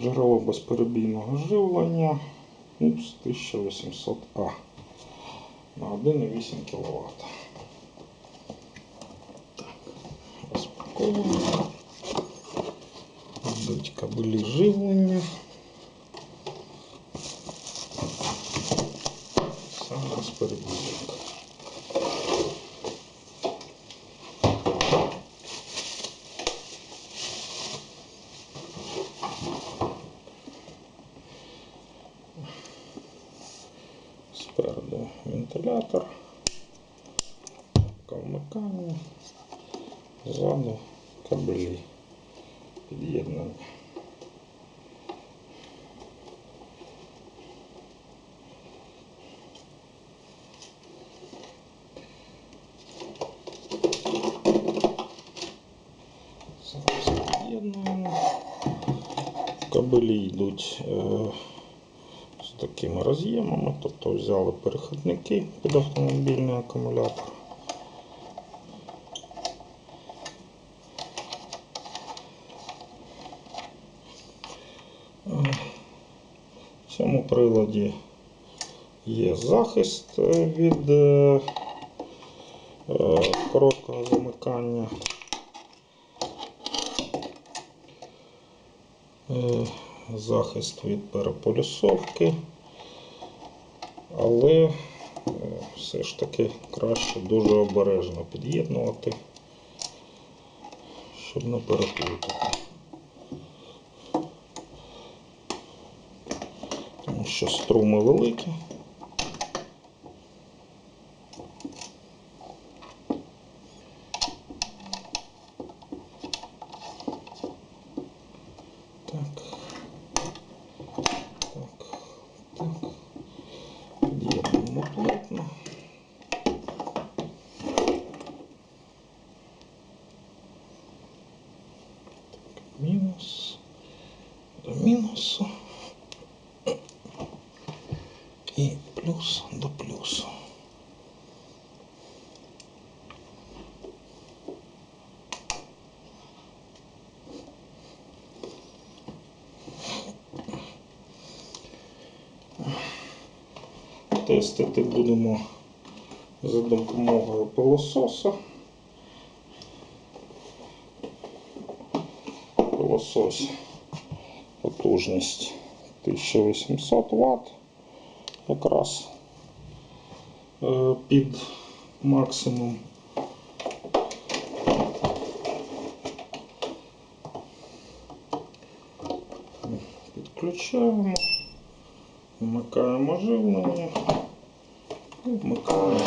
Джерело безперебійного живлення УПС 1800А на 1,8 кВт. Розпаковуємо. Йдуть кабелі живлення. Сам безперебійник. Спереду вентилятор, вмикання, ззаду кабелі під'єднання. Зараз під'єднуємо. Кабелі йдуть е, з Такими роз'ємами, тобто взяли перехідники під автомобільний акумулятор. В цьому приладі є захист від е, е, короткого замикання. Е, захист від переполюсовки, але е, все ж таки краще дуже обережно під'єднувати, щоб не переплутати. Тому що струми великі. Так. Так. Так. Під'єднуємо плотно. Так, мінус. До мінусу. І плюс до плюсу. Тестити будемо за допомогою пилососа. Пилосос потужність 1800 Вт якраз е, під максимум. Підключаємо. Вмикаємо живлення і вмикаємо.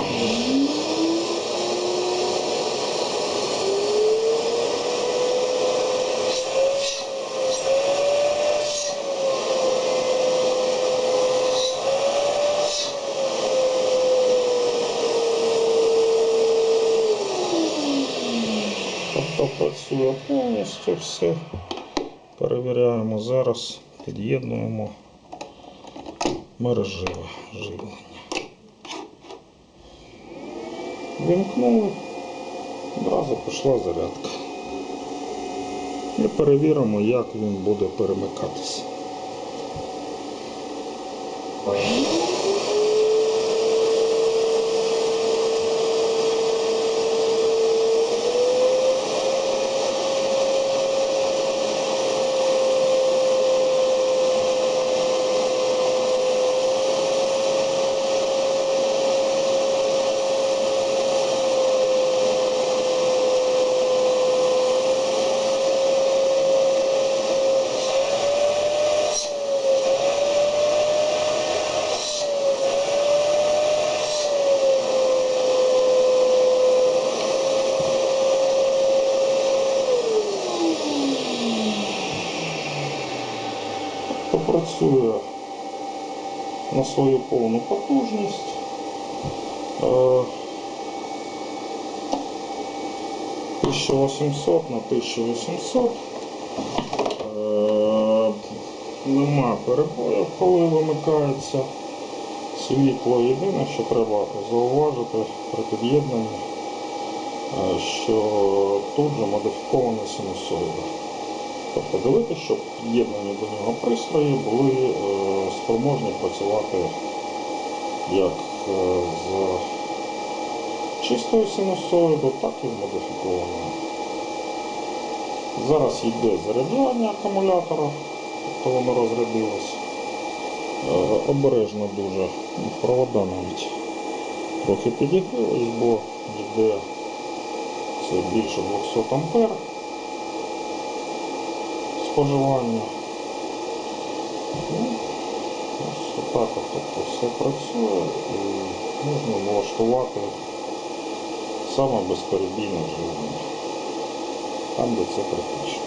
Тобто працює повністю все. Перевіряємо зараз, під'єднуємо мережеве живлення. Вімкнули, одразу пішла зарядка. І перевіримо, як він буде перемикатися. Попрацює на свою повну потужність. Е, 1800 на 1800. Е, Нема перебоїв, коли вимикається світло. Єдине, що треба зауважити при під'єднанні, е, що тут же модифікована синусоїда. Тобто дивитися, щоб під'єднані до нього пристрої були е, спроможні працювати як е, з чистою синусоїду, так і з модифікованою. Зараз йде заряджання акумулятора, тобто воно розрядилось. Е, Обережно дуже провода навіть трохи підігрілись, бо йде це більше 200 ампер споживання. Ну, ось отак от, тобто все працює і можна налаштувати саме безперебійне живлення. Там, де це критично.